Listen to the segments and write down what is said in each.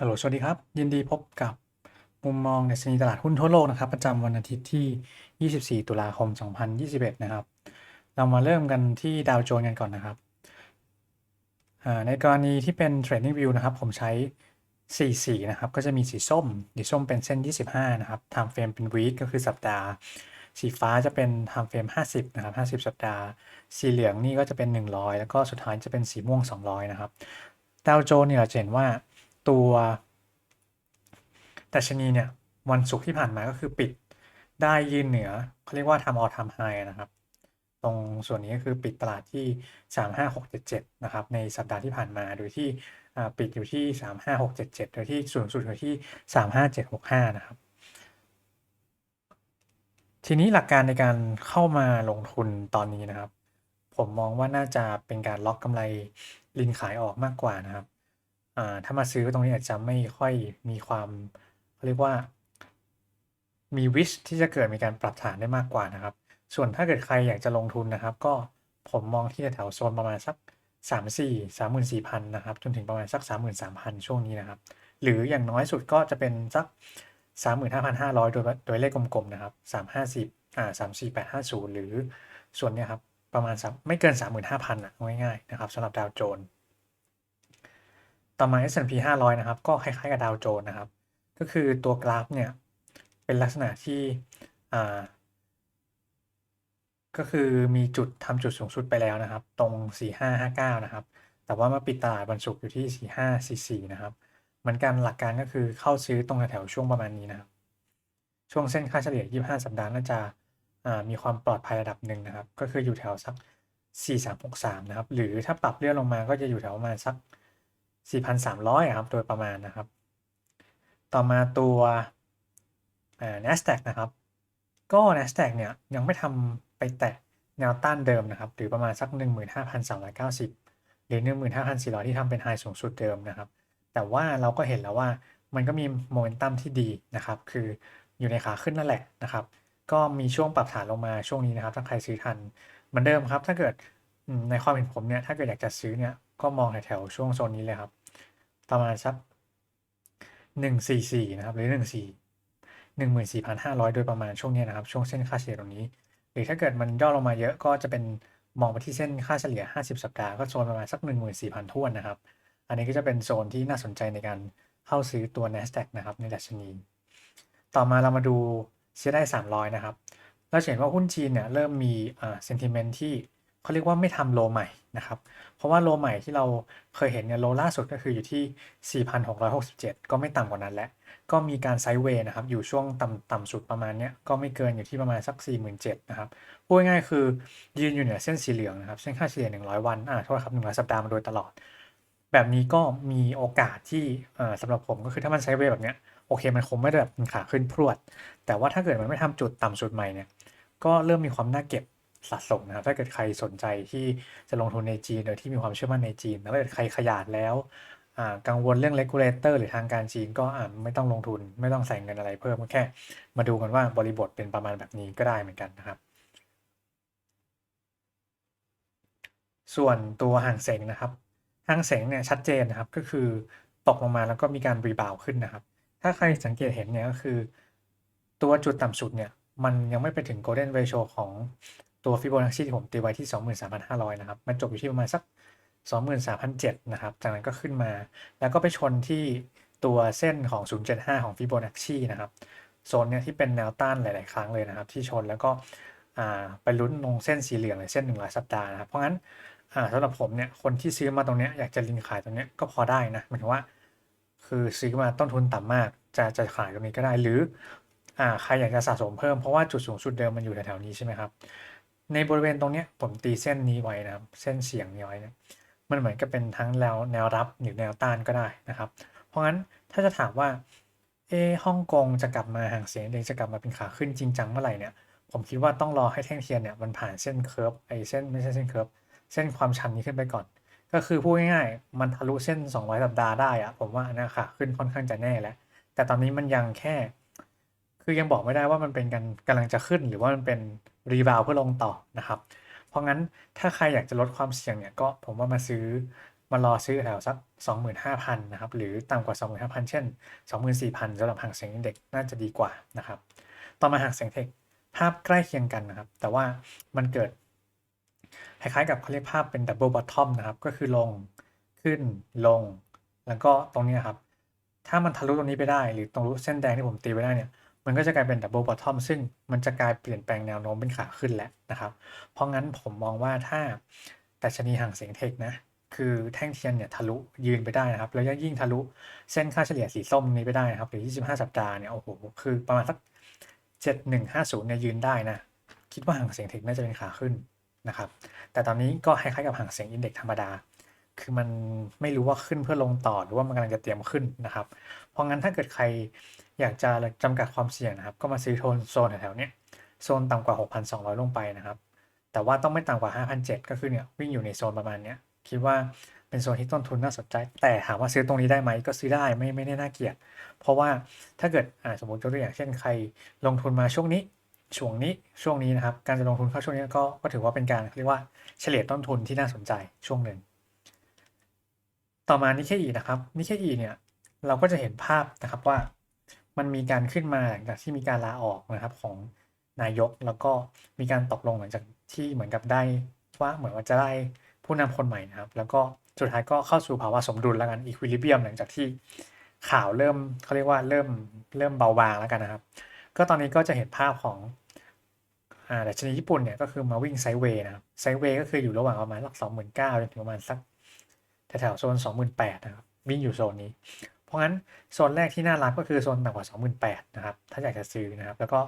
ฮัลโหล สวัสดีครับ ยินดีพบกับมุมมองดัชนีตลาดหุ้นทั่วโลกนะครับ ประจำวันอาทิตย์ที่ 24 ตุลาคม 2021 นะครับ เรามาเริ่มกันที่ดาวโจนส์กันก่อนนะครับอ่าในกรณีที่เป็น Trading View นะครับ ผมใช้ 4 สีนะครับ ก็จะมีสีส้ม สีส้มเป็นเส้น 25 นะครับ Time Frame เป็น Week ก็คือสัปดาห์ สีฟ้าจะเป็น Time Frame 50 นะครับ 50 สัปดาห์ สีเหลืองนี่ก็จะเป็น 100 แล้วก็สุดท้ายจะเป็นสีม่วง 200 นะครับ ดาวโจนส์เนี่ยเราจะเห็นว่า ตัวดัชนีเนี่ยวันศุกร์ที่ผ่านมาก็คือปิดได้ยืนเหนือเขาเรียกว่าทำออทำไฮนะครับ ตรงส่วนนี้ก็คือปิดตลาดที่ 35677 นะครับ ในสัปดาห์ที่ผ่านมาโดยที่ปิดอยู่ที่ 35677 โดยที่สูงสุดอยู่ที่ 35765 นะครับ ทีนี้หลักการในการเข้ามาลงทุนตอนนี้นะครับ ผมมองว่าน่าจะเป็นการล็อกกำไรลินขายออกมากกว่านะครับ อ่าถ้ามาซื้อตรงนี้อาจจะไม่ค่อยมีความเขาเรียกว่า มีวิชที่จะเกิดมีการปรับฐานได้มากกว่านะครับ ส่วนถ้าเกิดใครอยากจะลงทุนนะครับ ก็ผมมองที่แถวโซนประมาณสัก3 4 3 4 0 0 0นะครับ จนถึงประมาณสัก33,000ช่วงนี้นะครับ หรืออย่างน้อยสุดก็จะเป็นสัก35,500โดยโดยเลขกลมๆนะครับ350อ่า34850หรือส่วนเนี้ยครับประมาณไม่เกิน35,000อะง่ายๆนะครับสำหรับดาวโจนส์ ต่อมา S&P 500 นะครับ ก็คล้ายๆกับดาวโจนส์นะครับ ก็คือตัวกราฟเนี่ย เป็นลักษณะที่อ่าก็คือมีจุดทำจุดสูงสุดไปแล้วนะครับ ตรง 4559 นะครับ แต่ว่ามาปิดตลาดวันศุกร์อยู่ที่ 4544 นะครับ เหมือนกันหลักการก็คือเข้าซื้อตรงแถวๆช่วงประมาณนี้นะครับ ช่วงเส้นค่าเฉลี่ย 25 สัปดาห์น่าจะามีความปลอดภัยระดับหนึ่งนะครับ ก็คืออยู่แถวสัก 4363 นะครับ หรือถ้าปรับเลื่อนลงมาก็จะอยู่แถวประมาณสัก 4,300ครับ โดยประมาณนะครับ ต่อมาตัวอ่า NASDAQ นะครับ ก็ NASDAQ เนี่ยยังไม่ทำไปแตะแนวต้านเดิมนะครับ หรือประมาณสัก 15,390 หรือ 15,400 ที่ทำเป็นไฮสูงสุดเดิมนะครับ แต่ว่าเราก็เห็นแล้วว่ามันก็มีโมเมนตัมที่ดีนะครับ คืออยู่ในขาขึ้นนั่นแหละนะครับ ก็มีช่วงปรับฐานลงมาช่วงนี้นะครับ ถ้าใครซื้อทันเหมือนเดิมครับ ถ้าเกิดในความเห็นผมเนี่ย ถ้าเกิดอยากจะซื้อเนี่ย ก็มองแถวๆช่วงโซนนี้เลยครับ ประมาณสัก144นะครับหรือ14 14,500โดยประมาณช่วงนี้นะครับ ช่วงเส้นค่าเฉลี่ยตรงนี้ หรือถ้าเกิดมันย่อลงมาเยอะก็จะเป็นมองไปที่เส้นค่าเฉลี่ย50สัปดาห์ก็โซนประมาณสัก14,000ท้วนนะครับ อันนี้ก็จะเป็นโซนที่น่าสนใจในการเข้าซื้อตัว NASDAQ นะครับในดัชนี ต่อมาเรามาดู CSI 300นะครับเราเห็นว่าหุ้นจีนเนี่ยเริ่มมีอ่า sentiment ที่เขาเรียกว่าไม่ทำโลใหม่ นะครับ เพราะว่าโลใหม่ที่เราเคยเห็นเนี่ยโลล่าสุดก็คืออยู่ที่ 4,667 ก็ไม่ต่ำกว่านั้นแหล้วก็มีการไซด์เวย์นะครับอยู่ช่วงต่ำต่ำสุดประมาณเนี้ยก็ไม่เกินอยู่ที่ประมาณสัก 47,000นะครับพูดง่ายๆคือยืนอยู่เหนือเส้นสีเหลืองนะครับเส้นค่าเฉลี่ย 100 วันอ่าโทษครับ100สัปดาห์มาโดยตลอด แบบนี้ก็มีโอกาสที่สำหรับผมก็คือถ้ามันไซด์เวย์แบบเนี้ยโอเคมันคงไม่ได้แบบเป็นขาขึ้นพรวด แต่ว่าถ้าเกิดมันไม่ทำจุดต่ำสุดใหม่เนี่ยก็เริ่มมีความน่าเก็บ สะสมนะครับถ้าเกิดใครสนใจที่จะลงทุนในจีนโดยที่มีความเชื่อมั่นในจีนแล้วถ้าเกิดใครขยาดแล้วกังวลเรื่อง regulator หรือทางการจีนก็ไม่ต้องลงทุนไม่ต้องใส่เงินอะไรเพิ่มก็แค่ มาดูกันว่าบริบทเป็นประมาณแบบนี้ก็ได้เหมือนกันนะครับ ส่วนตัวห่างเสงนะครับห่างเสงเนี่ยชัดเจนนะครับก็คือตกลงมาแล้วก็มีการรีบาวขึ้นนะครับ ถ้าใครสังเกตเห็นเนี่ยก็คือ ตัวจุดต่ำสุดเนี่ยมันยังไม่ไปถึง golden ratio ของ ตัว Fibonacci ที่ผมตีไว้ที่ 23,500 นะครับ มันจบอยู่ที่ประมาณสัก 23,700 นะครับ จากนั้นก็ขึ้นมา แล้วก็ไปชนที่ตัวเส้นของ 0.75 ของ Fibonacci นะครับ โซนเนี่ยที่เป็นแนวต้านหลาย ๆ ครั้งเลยนะครับ ที่ชนแล้วก็ไปลุ้นลงเส้นสีเหลืองเลยเส้น100สัปดาห์นะครับ เพราะงั้นสำหรับผมเนี่ย คนที่ซื้อมาตรงเนี้ยอยากจะลิงขายตรงเนี้ยก็พอได้นะ หมายถึงว่า คือซื้อมาต้นทุนต่ำมาก จะจะขายตรงนี้ก็ได้ หรืออใครอยากจะสะสมเพิ่มเพราะว่าจุดสูงสุดเดิมมันอยู่แถวๆนี้ใช่ไหมครับ ในบริเวณตรงนี้ผมตีเส้นนี้ไว้นะครับ เส้นเสียงนี้ไว้นี่ยมันเหมือนกับเป็นทั้งแนวแนวรับหรือแนวต้านก็ได้นะครับ เพราะงั้นถ้าจะถามว่าเอฮ่องกงจะกลับมาห่างเสียงเองจะกลับมาเป็นขาขึ้นจริงจังเมื่อไหร่เนี่ยผมคิดว่าต้องรอให้แท่งเทียนเนี่ยมันผ่านเส้นเคิร์ฟไอเส้นไม่ใช่เส้นเคิร์ฟเส้นความชันนี้ขึ้นไปก่อน ก็คือพูดง่ายๆ มันทะลุเส้น200สัปดาห์ได้อะผมว่านเนี้ยขาขึ้นค่อนข้างจะแน่แล้วแต่ตอนนี้มันยังแค่ คือยังบอกไม่ได้ว่ามันเป็นกันกำลังจะขึ้นหรือว่ามันเป็น รีบาวเพื่อลงต่อนะครับ เพราะงั้นถ้าใครอยากจะลดความเสี่ยงเนี่ยก็ผมว่ามาซื้อมารอซื้อแถวสัก 25,000นะครับหรือต่ำกว่า 25,000 เช่น 24,000สำหรับหางเสียงอินเด็กน่าจะดีกว่านะครับ ต่อมาหางเสียงเทคภาพใกล้เคียงกันนะครับ แต่ว่ามันเกิดคล้ายๆกับเขาเรียกภาพเป็นดับเบิลบอททอมนะครับ ก็คือลงขึ้นลง แล้วก็ตรงนี้ครับ ถ้ามันทะลุตรงนี้ไปได้ หรือตรงรูเส้นแดงที่ผมตีไปได้เนี่ย มันก็จะกลายเป็นดับเบิลบอททอมซึ่งมันจะกลายเปลี่ยนแปลงแนวโน้มเป็นขาขึ้นแล้วนะครับ เพราะงั้นผมมองว่าถ้าแต่ชนีห่างเสียงเทคนะ คือแท่งเทียนเนี่ยทะลุยืนไปได้นะครับ แล้วยิ่งทะลุเส้นค่าเฉลี่ยสีส้มนี้ไปได้นะครับหรือ 25 สัปดาห์เนี่ยโอ้โหคือประมาณสัก 7150เนี่ยยืนได้นะคิดว่าห่างเสียงเทคน่าจะเป็นขาขึ้นนะครับ แต่ตอนนี้ก็คล้ายๆกับห่างเสียงอินเด็กธรรมดา คือมันไม่รู้ว่าขึ้นเพื่อลงต่อหรือว่ามันกำลังจะเตรียมขึ้นนะครับ เพราะงั้นถ้าเกิดใครอยากจะจำกัดความเสี่ยงนะครับ ก็มาซื้อโทนโซนแถวๆนี้โซนต่ำกว่า 6,200 ลงไปนะครับ แต่ว่าต้องไม่ต่ำกว่า 5,700 ก็คือเนี่ยวิ่งอยู่ในโซนประมาณเนี้ยคิดว่าเป็นโซนที่ต้นทุนน่าสนใจ แต่ถามว่าซื้อตรงนี้ได้ไหมก็ซื้อได้ไม่ไม่ได้น่าเกลียด เพราะว่าถ้าเกิดอ่าสมมติยกตัวอย่างเช่นใครลงทุนมาช่วงนี้ช่วงนี้ช่วงนี้นะครับ การจะลงทุนเข้าช่วงนี้ก็ก็ถือว่าเป็นการเรียกว่าเฉลี่ยต้นทุนที่น่าสนใจช่วงหนึ่ง ต่อมานิเคอีนะครับนิเคอีเนี่ยเราก็จะเห็นภาพนะครับว่ามันมีการขึ้นมาหลังจากที่มีการลาออกนะครับของนายกแล้วก็มีการตกลงหลังจากที่เหมือนกับได้ว่าเหมือนว่าจะได้ผู้นำคนใหม่นะครับ แล้วก็สุดท้ายก็เข้าสู่ภาวะสมดุลแล้วกันอีควิลิเบียมหลังจากที่ข่าวเริ่มเขาเรียกว่าเริ่มเริ่มเบาบางแล้วกันนะครับ ก็ตอนนี้ก็จะเห็นภาพของอ่าแต่ชนิดญี่ปุ่นเนี่ยก็คือมาวิ่งไซด์เวย์นะครับไซด์เวย์ก็คืออยู่ระหว่างประมาณสักสองหมื่นเก้าจนถึงประมาณสัก แถวโซนสองหมื่นแปดนะครับวิ่งอยู่โซนนี้ เพราะงั้นโซนแรกที่น่ารักก็คือโซนต่ำกว่า 28,000นะครับถ้าอยากจะซื้อนะครับแล้วก็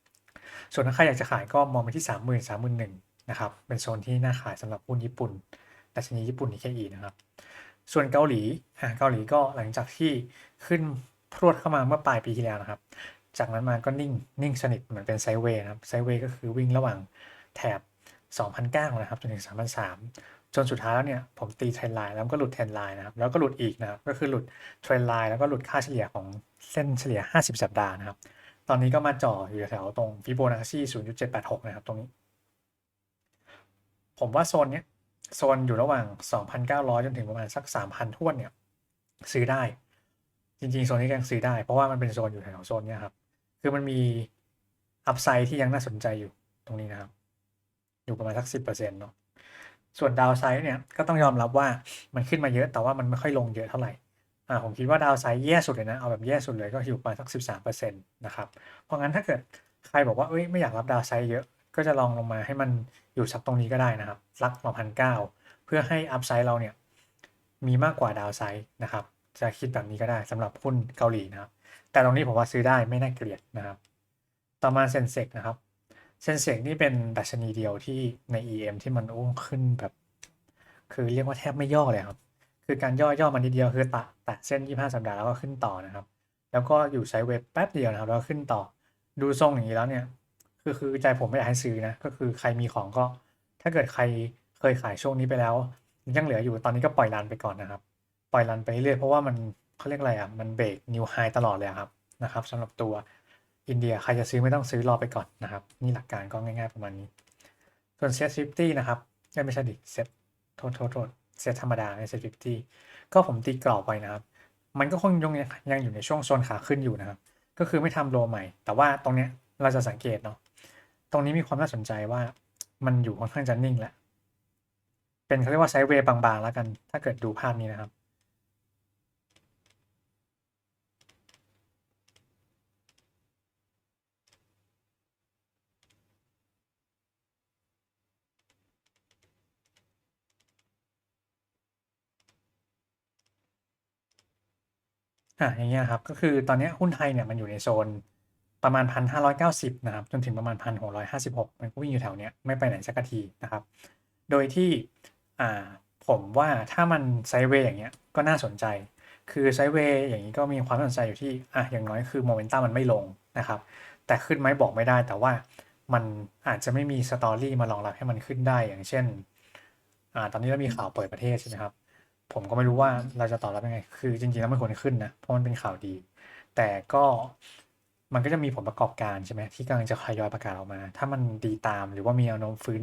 27,000ส่วนถ้าใครอยากจะขายก็มองไปที่ 30,000 31,000นะครับเป็นโซนที่น่าขายสำหรับหุ้นญี่ปุ่นดัชนีญี่ปุ่นนิเคอีนะครับส่วนเกาหลีอ่าเกาหลีก็หลังจากที่ขึ้นพรวดเข้ามาเมื่อปลายปีที่แล้วนะครับ จากนั้นมาก็นิ่งนิ่งสนิทเหมือนเป็นไซเวย์นะครับไซเวย์ก็คือวิ่งระหว่างแถบ 2,009นะครับจนถึง3,003 จนสุดท้ายแล้วเนี่ยผมตีเทรนไลน์แล้วก็หลุดเทรนไลน์นะครับแล้วก็หลุดอีกนะครับก็คือหลุดเทรนไลน์แล้วก็หลุดค่าเฉลี่ยของเส้นเฉลี่ย 50 สัปดาห์นะครับ ตอนนี้ก็มาจ่ออยู่แถวตรงฟิโบนัชชี0.786 นะครับตรงนี้ ผมว่าโซนเนี้ยโซนอยู่ระหว่าง 2,900 จนถึงประมาณสัก 3,000ท้วนเนี่ยซื้อได้ จริงๆ โซนนี้ยังซื้อได้ เพราะว่ามันเป็นโซนอยู่แถวโซนเนี้ยครับ คือมันมีอัพไซด์ที่ยังน่าสนใจอยู่ตรงนี้นะครับ อยู่ประมาณสัก 10%เนาะ ส่วนดาวไซด์เนี่ยก็ต้องยอมรับว่ามันขึ้นมาเยอะแต่ว่ามันไม่ค่อยลงเยอะเท่าไหร่อ่าผมคิดว่าดาวไซด์แย่สุดเลยนะ เอาแบบแย่สุดเลยก็อยู่ประมาณสัก 13%นะครับ เพราะงั้นถ้าเกิดใครบอกว่าเอ้ยไม่อยากรับดาวไซด์เยอะ ก็จะลองลงมาให้มันอยู่สักตรงนี้ก็ได้นะครับสักประมาณเก้าเพื่อให้อัพไซด์เราเนี่ยมีมากกว่าดาวไซด์นะครับจะคิดแบบนี้ก็ได้สำหรับหุ้นเกาหลีนะครับ แต่ตรงนี้ผมว่าซื้อได้ไม่น่าเกลียดนะครับ ต่อมาเซนเซกนะครับ เซนเซกนี่เป็นดัชนีเดียวที่ใน EM ที่มันอุ้งขึ้นแบบ คือเรียกว่าแทบไม่ย่อเลยครับ คือการย่อย่อมันนิดเดียวคือตะแตะเส้น 25 สัปดาห์แล้วก็ขึ้นต่อนะครับ แล้วก็อยู่ไซด์เวฟแป๊บเดียวนะครับ แล้วขึ้นต่อ ดูทรงอย่างนี้แล้วเนี่ย คือคือใจผมไม่อยากให้ซื้อนะ ก็คือใครมีของก็ ถ้าเกิดใครเคยขายช่วงนี้ไปแล้ว ยังเหลืออยู่ตอนนี้ก็ปล่อยรันไปก่อนนะครับ ปล่อยรันไปเรื่อยเพราะว่ามันเขาเรียกอะไรอะ มันเบรกนิวไฮตลอดเลยครับนะครับสำหรับตัว อินเดียใครจะซื้อไม่ต้องซื้อรอไปก่อนนะครับ นี่หลักการก็ง่ายๆประมาณนี้ ส่วนเซตฟิฟตี้นะครับไม่ใช่ดิเซตโทษโทษโทษเซตธรรมดาในเซตฟิฟตี้ก็ผมตีกรอบไปนะครับ มันก็คงยังยังอยู่ในช่วงโซนขาขึ้นอยู่นะครับ ก็คือไม่ทำโลใหม่ แต่ว่าตรงเนี้ยเราจะสังเกตเนาะตรงนี้มีความน่าสนใจว่ามันอยู่ค่อนข้างจะนิ่งแล้วเป็นเขาเรียกว่าไซด์เวย์บางๆแล้วกัน ถ้าเกิดดูภาพนี้นะครับ อะอย่างเงี้ยครับ ก็คือตอนเนี้ยหุ้นไทยเนี่ยมันอยู่ในโซนประมาณ1,590นะครับจนถึงประมาณ1,656มันก็วิ่งอยู่แถวเนี้ยไม่ไปไหนสักทีนะครับ โดยที่อ่าผมว่าถ้ามันไซเวย์อย่างเงี้ยก็น่าสนใจ คือไซเวย์อย่างนี้ก็มีความสนใจอยู่ที่อะอย่างน้อยคือโมเมนตัมมันไม่ลงนะครับ แต่ขึ้นไหมบอกไม่ได้ แต่ว่ามันอาจจะไม่มีสตอรี่มารองรับให้มันขึ้นได้อย่างเช่นอ่าตอนนี้เรามีข่าวเปิดประเทศใช่ไหมครับ ผมก็ไม่รู้ว่าเราจะตอบรับยังไง คือจริงๆแล้วไม่ควรขึ้นนะ เพราะมันเป็นข่าวดี แต่ก็มันก็จะมีผลประกอบการใช่ไหมที่กำลังจะทยอยประกาศออกมา ถ้ามันดีตามหรือว่ามีแนวโน้มฟื้น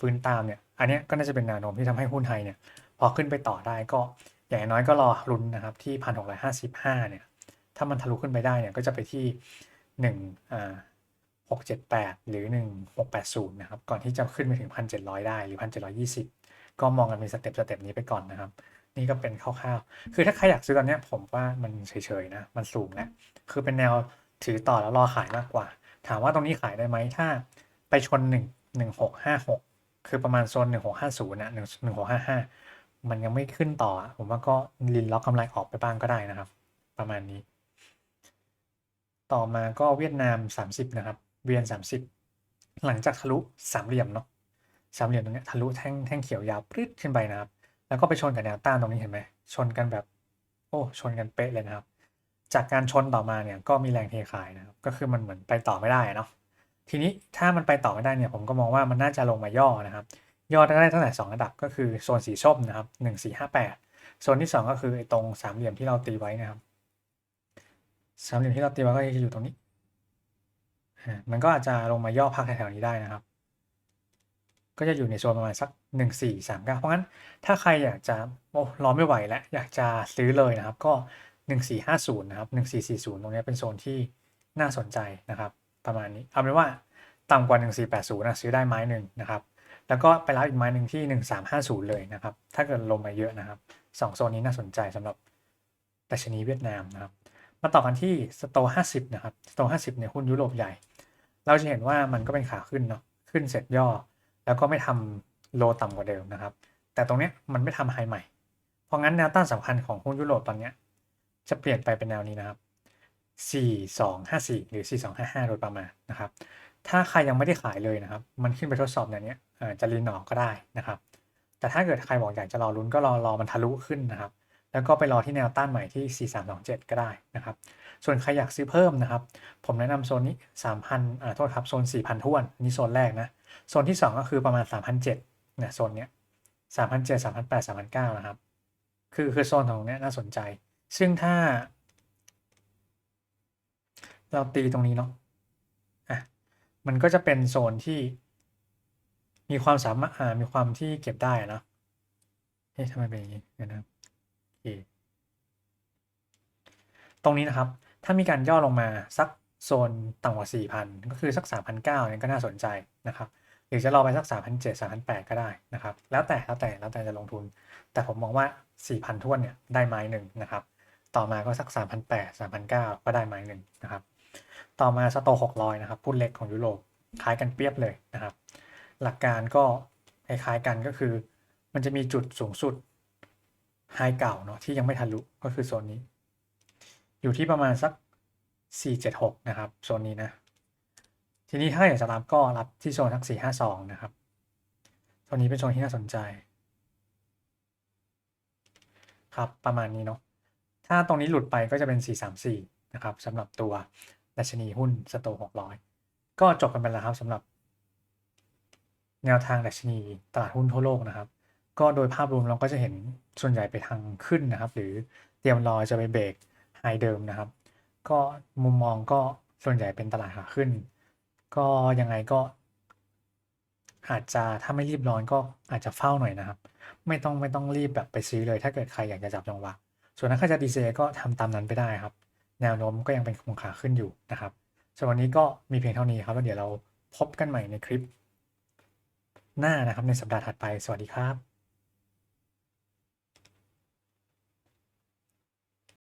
ฟื้นตามเนี่ย อันนี้ก็น่าจะเป็นแนวโน้มที่ทำให้หุ้นไทยเนี่ย พอขึ้นไปต่อได้ก็อย่างน้อยก็รอลุ้นนะครับที่พันหกร้อยห้าสิบห้าเนี่ย ถ้ามันทะลุขึ้นไปได้เนี่ยก็จะไปที่หนึ่งอ่าหกเจ็ดแปดหรือหนึ่งหกแปดศูนย์นะครับ ก่อนที่จะขึ้นไปถึงพันเจ็ดร้อยได้หรือพันเจ็ดร้อยี่สิบก็มองกันเป็นสเต็ปสเต็ปนี้ไปก่อนนะครับ นี่ก็เป็นคร่าวๆ คือถ้าใครอยากซื้อตอนนี้ผมว่ามันเฉยๆนะ มันสูงแล้วคือเป็นแนวถือต่อแล้วรอขายมากกว่า ถามว่าตรงนี้ขายได้ไหมถ้าไปชนหนึ่งหนึ่งหกห้าหกคือประมาณโซนหนึ่งหกห้าศูนย์นะหนึ่งหนึ่งหกห้าห้ามันยังไม่ขึ้นต่อ ผมว่าก็ลินล็อกกำไรออกไปบ้างก็ได้นะครับ ประมาณนี้ ต่อมาก็เวียดนาม30นะครับ เวียน30หลังจากทะลุสามเหลี่ยมเนาะสามเหลี่ยมตรงนี้ทะลุแท่งแท่งเขียวยาวปรึ๊ดขึ้นไปนะครับ แล้วก็ไปชนกับแนวต้านตรงนี้เห็นไหมชนกันแบบ โอ้ชนกันเป๊ะเลยนะครับ จากการชนต่อมาเนี่ยก็มีแรงเทขายนะครับก็คือมันเหมือนไปต่อไม่ได้เนาะทีนี้ถ้ามันไปต่อไม่ได้เนี่ยผมก็มองว่ามันน่าจะลงมาย่อนะครับ ย่อได้ตั้งแต่2ระดับก็คือโซนสีส้มนะครับ1 4 5 8โซนที่ 2 ก็คือไอ้ตรงสามเหลี่ยมที่เราตีไว้นะครับสามเหลี่ยมที่เราตีไว้ก็จะอยู่ตรงนี้มันก็อาจจะลงมาย่อพักแถวๆนี้ได้นะครับ ก็จะอยู่ในโซนประมาณสัก 1 4 3 9 เพราะงั้นถ้าใครอยากจะโอ้รอไม่ไหวแล้วอยากจะซื้อเลยนะครับ ก็ 1450 นะครับ 1440 ตรงนี้เป็นโซนที่น่าสนใจนะครับ ประมาณนี้เอาเป็นว่าต่ำกว่า 1480นะซื้อได้ไม้หนึ่งนะครับแล้วก็ไปรับอีกไม้หนึ่งที่ 1350 เลยนะครับ ถ้าเกิดลงมาเยอะนะครับสองโซนนี้น่าสนใจสำหรับดัชนีเวียดนามนะครับมาต่อกันที่สโต50นะครับสโต50เนี่ยหุ้นยุโรปใหญ่ เราจะเห็นว่ามันก็เป็นขาขึ้นเนาะขึ้นเสร็จย่อ แล้วก็ไม่ทำ โลต่ำกว่าเดิมนะครับ แต่ตรงนี้มันไม่ทำไฮใหม่ เพราะงั้นแนวต้านสำคัญของหุ้นยุโรปตอนนี้จะเปลี่ยนไปเป็นแนวนี้นะครับ 4254 หรือ 4255 โดยประมาณนะครับ ถ้าใครยังไม่ได้ขายเลยนะครับ มันขึ้นไปทดสอบแนวเนี้ยจะรีนออกก็ได้นะครับ แต่ถ้าเกิดใครบอกอยากจะรอลุ้นก็รอรอมันทะลุขึ้นนะครับ แล้วก็ไปรอที่แนวต้านใหม่ที่ 4327 ก็ได้นะครับ ส่วนใครอยากซื้อเพิ่มนะครับ ผมแนะนำโซนนี้ 3,000อ่าโทษครับ โซน 4,000ท้วนนนี่โซนแรกนะ โซนที่ 2 ก็คือประมาณ 3,007 เนี่ยโซนเนี้ย3,007 3,008 3,009นเก้านะครับ คือคือโซนตรงเนี้ยน่าสนใจ ซึ่งถ้า เราตีตรงนี้เนาะอะมันก็จะเป็นโซนที่ มีความสามารถอ่ามีความที่เก็บได้อะนะเอ๊ะทำไมเป็นอย่างนี้เดี๋ยวนะครับโอเคตรงนี้นะครับ ถ้ามีการย่อลงมาสักโซนต่ำกว่า 4,000 ก็คือสัก 3,900เนี่ยก็น่าสนใจนะครับ รือจะรอไปสัก 3,700 3,800 ก็ได้นะครับ แล้วแต่แล้วแต่แล้วแต่จะลงทุน แต่ผมมองว่า 4,000ท้วนเนี่ยได้ไม้หนึ่งนะครับ ต่อมาก็สัก 3,800 3,900 ก็ได้ไม้หนึ่งนะครับ ต่อมาสโต600 นะครับหุ้นเล็กของยุโรปคล้ายกันเปรียบเลยนะครับ หลักการก็คล้ายๆกันก็คือ มันจะมีจุดสูงสุดไฮเก่าเนาะที่ยังไม่ทะลุก็คือโซนนี้ อยู่ที่ประมาณสัก 476 นะครับโซนนี้นะ ทีนี้ถ้าอยากจะรับก็รับที่โซนทัก452นะครับโซนนี้เป็นโซนที่น่าสนใจ ครับประมาณนี้เนาะถ้าตรงนี้หลุดไปก็จะเป็น 434 นะครับสำหรับตัวดัชนีหุ้นสโต600 ก็จบกันไปแล้วครับสำหรับแนวทางดัชนีตลาดหุ้นทั่วโลกนะครับ ก็โดยภาพรวมเราก็จะเห็นส่วนใหญ่ไปทางขึ้นนะครับ หรือเตรียมรอจะไปเบรกไฮเดิมนะครับ ก็มุมมองก็ส่วนใหญ่เป็นตลาดขาขึ้น ก็ยังไงก็ อาจจะถ้าไม่รีบร้อนก็อาจจะเฝ้าหน่อยนะครับ ไม่ต้องไม่ต้องรีบแบบไปซื้อเลย ถ้าเกิดใครอยากจะจับจังหวะส่วนถ้าใครจะดีเซก็ทำตามนั้นไปได้ครับ แนวโน้มก็ยังเป็นคงขาขึ้นอยู่นะครับสำหรับวันนี้ก็มีเพียงเท่านี้ครับแล้วเดี๋ยวเราพบกันใหม่ในคลิป หน้านะครับในสัปดาห์ถัดไปสวัสดีครับ